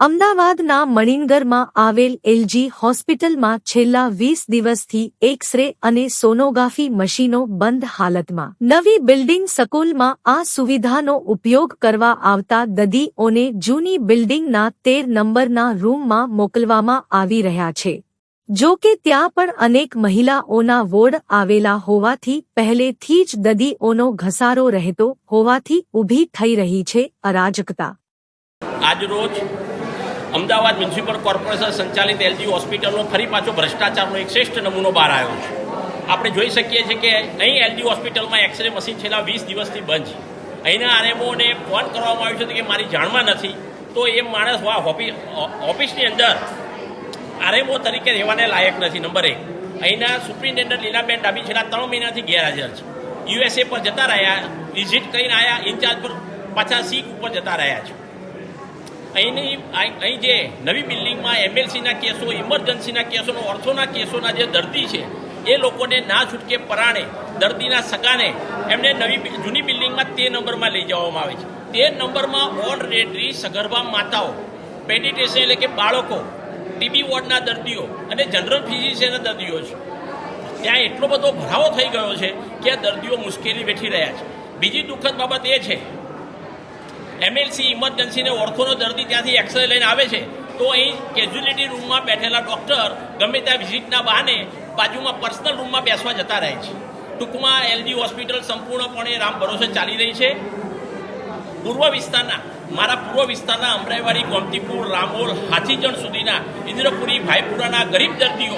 અમદાવાદના મણિનગરમાં આવેલ એલજી હોસ્પિટલમાં છેલ્લા વીસ દિવસથી એક્સ-રે અને સોનોગ્રાફી મશીનો બંધ હાલતમાં. નવી બિલ્ડિંગ સ્કૂલમાં આ સુવિધાનો ઉપયોગ કરવા આવતા દદીઓને જૂની બિલ્ડિંગના તેર નંબરના રૂમમાં મોકલવામાં આવી રહ્યા છે. જો કે ત્યાં પણ અનેક મહિલાઓના વોર્ડ આવેલા હોવાથી પહેલેથી જ દદીઓનો ઘસારો રહેતો હોવાથી ઊભી થઈ રહી છે અરાજકતા. આજરોજ અમદાવાદ મ્યુનિસિપલ કોર્પોરેશન સંચાલિત એલજી હોસ્પિટલનો ફરી પાછો ભ્રષ્ટાચારનો એક શ્રેષ્ઠ નમૂનો બહાર આવ્યો છે. આપણે જોઈ શકીએ છીએ કે અહીં એલજી હોસ્પિટલમાં એક્સરે મશીન છેલ્લા વીસ દિવસથી બંધ છે. અહીંના આરએમઓને ફોન કરવામાં આવ્યો છે કે મારી જાણમાં નથી. તો એ માણસ વા ઓફિસ ઓફિસની અંદર આરએમઓ તરીકે રહેવાને લાયક નથી. નંબર એક. અહીંના સુપ્રિન્ટેન્ડન્ટ લીલાબેન ડાબી છેલ્લા ત્રણ મહિનાથી ગેરહાજર છે. યુએસએ પર જતા રહ્યા. વિઝિટ કરીને આવ્યા ઇન્ચાર્જ પર પાછા સીક ઉપર જતા રહ્યા છે. અહીંની અહીં જે નવી બિલ્ડિંગમાં એમએલસીના કેસો, ઇમરજન્સીના કેસોનો ઓર્થોના કેસોના જે દર્દી છે, એ લોકોને ના છૂટકે પરાણે દર્દીના સગાને એમને નવી જૂની બિલ્ડિંગમાં તે નંબરમાં લઈ જવામાં આવે છે. તે નંબરમાં ઓલરેડી સગર્ભા માતાઓ પેડિટેશન એટલે કે બાળકો, ટીબી વોર્ડના દર્દીઓ અને જનરલ ફિઝિશિયનના દર્દીઓ છે. ત્યાં એટલો બધો ભરાવો થઈ ગયો છે કે આ દર્દીઓ મુશ્કેલી વેઠી રહ્યા છે. બીજી દુઃખદ બાબત એ છે એમએલસી ઇમરજન્સીને ઓળખોનો દર્દી ત્યાંથી એક્સરે લઈને આવે છે. તો અહીં કેઝ્યુલિટી રૂમમાં બેઠેલા ડૉક્ટર ગમે ત્યાં વિઝિટના બહાને બાજુમાં પર્સનલ રૂમમાં બેસવા જતા રહે છે. ટૂંકમાં એલજી હોસ્પિટલ સંપૂર્ણપણે રામ ભરોસે ચાલી રહી છે. પૂર્વ વિસ્તારના, મારા પૂર્વ વિસ્તારના અમરાઈવાડી, ગોમતીપુર, રામોલ, હાથીજણ સુધીના, ઇન્દ્રપુરી, ભાઈપુરાના ગરીબ દર્દીઓ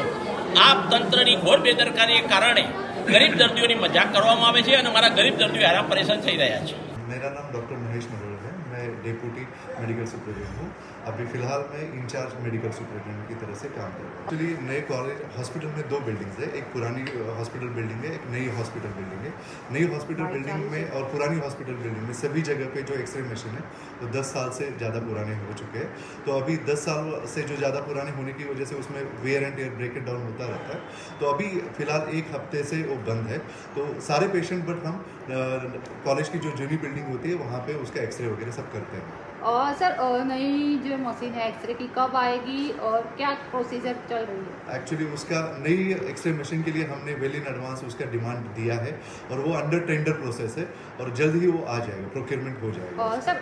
આ તંત્રની ઘોર બેદરકારીને કારણે ગરીબ દર્દીઓની મજાક કરવામાં આવે છે અને મારા ગરીબ દર્દીઓ હેરાન પરેશાન થઈ રહ્યા છે. मेरा नाम डॉक्टर महेश मरोड़ है। मैं डेप्यूटी मेडिकल सुपरिटेंडेंट हूँ। अभी फ़िलहाल मैं इंचार्ज मेडिकल सुपरिटेंडेंट की तरह से काम कर रहा हूँ। एक्चुअली नए कॉलेज हॉस्पिटल में दो बिल्डिंग्स है। एक पुरानी हॉस्पिटल बिल्डिंग है एक नई हॉस्पिटल बिल्डिंग है। नई हॉस्पिटल बिल्डिंग में और पुरानी हॉस्पिटल बिल्डिंग में सभी जगह पे जो एक्सरे मशीन है वो दस साल से ज़्यादा पुराने हो चुके हैं। तो अभी दस साल से जो ज़्यादा पुराने होने की वजह से उसमें wear and tear break down होता रहता है। तो अभी फ़िलहाल एक हफ़्ते से वो बंद है। तो सारे पेशेंट बट हम कॉलेज की जो जूनी बिल्डिंग होती है वहाँ पे उसका एक्सरे वगैरह सब करते हैं। और सर नई जो मशीन है एक्सरे की कब आएगी और क्या प्रोसीजर चल रही है? एक्चुअली उसका नई एक्सरे मशीन के लिए हमने वेल इन एडवांस उसका डिमांड दिया है और वो अंडर टेंडर प्रोसेस है और जल्द ही वो आ जाएगा प्रोक्योरमेंट हो जाएगा और सर